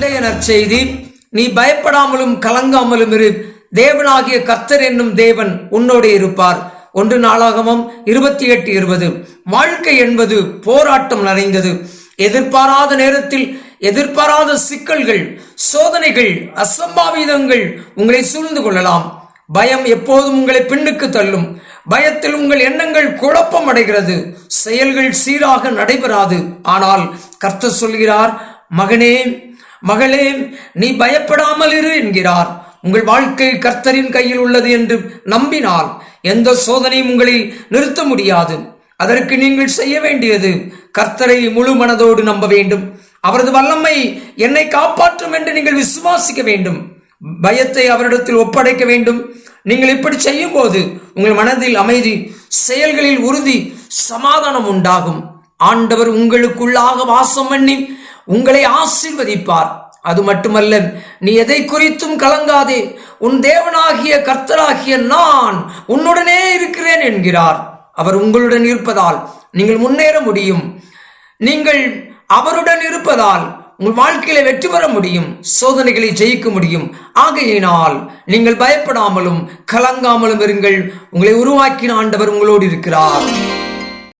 இன்றைய நற்செய்தி நீ பயப்படாமலும் கலங்காமலும் இரு. தேவனாகிய கர்த்தர் என்னும் தேவன் உன்னோடு இருப்பார். ஒன்று நாளாகமம் இருபத்தி எட்டு இருபது. வாழ்க்கை என்பது போராட்டம் நிறைந்தது. எதிர்பாராத நேரத்தில் எதிர்பாராத சிக்கல்கள் சோதனைகள் அசம்பாவிதங்கள் உங்களை சூழ்ந்து கொள்ளலாம். பயம் எப்போதும் உங்களை பின்னுக்கு தள்ளும். பயத்தில் உங்கள் எண்ணங்கள் குழப்பம் அடைகிறது. செயல்கள் சீராக நடைபெறாது. ஆனால் கர்த்தர் சொல்கிறார் மகனே மகளே நீ பயப்படாமல் இரு என்கிறார். உங்கள் வாழ்க்கை கர்த்தரின் கையில் உள்ளது என்று நம்பினால் எந்த சோதனையும் உங்களை நிறுத்த முடியாது. அதற்கு நீங்கள் செய்ய வேண்டியது கர்த்தரை முழு மனதோடு நம்ப வேண்டும். அவரது வல்லமை என்னை காப்பாற்றும் என்று நீங்கள் விசுவாசிக்க வேண்டும். பயத்தை அவரிடத்தில் ஒப்படைக்க வேண்டும். நீங்கள் இப்படி செய்யும் போது உங்கள் மனதில் அமைதி செயல்களில் உறுதி சமாதானம் உண்டாகும். ஆண்டவர் உங்களுக்குள்ளாக வாசம் பண்ணி உங்களை ஆசீர்வதிப்பார். அது மட்டுமல்ல நீ எதை குறித்தும் கலங்காதே. உன் தேவனாகிய கர்த்தராகிய நான் உன்னுடனே இருக்கிறேன் என்கிறார். அவர் உங்களுடன் இருப்பதால் நீங்கள் முன்னேற முடியும். நீங்கள் அவருடன் இருப்பதால் உங்கள் வாழ்க்கையில வெற்றி பெற முடியும். சோதனைகளை ஜெயிக்க முடியும். ஆகையினால் நீங்கள் பயப்படாமலும் கலங்காமலும் இருங்கள். உங்களை உருவாக்கின ஆண்டவர் உங்களோடு இருக்கிறார்.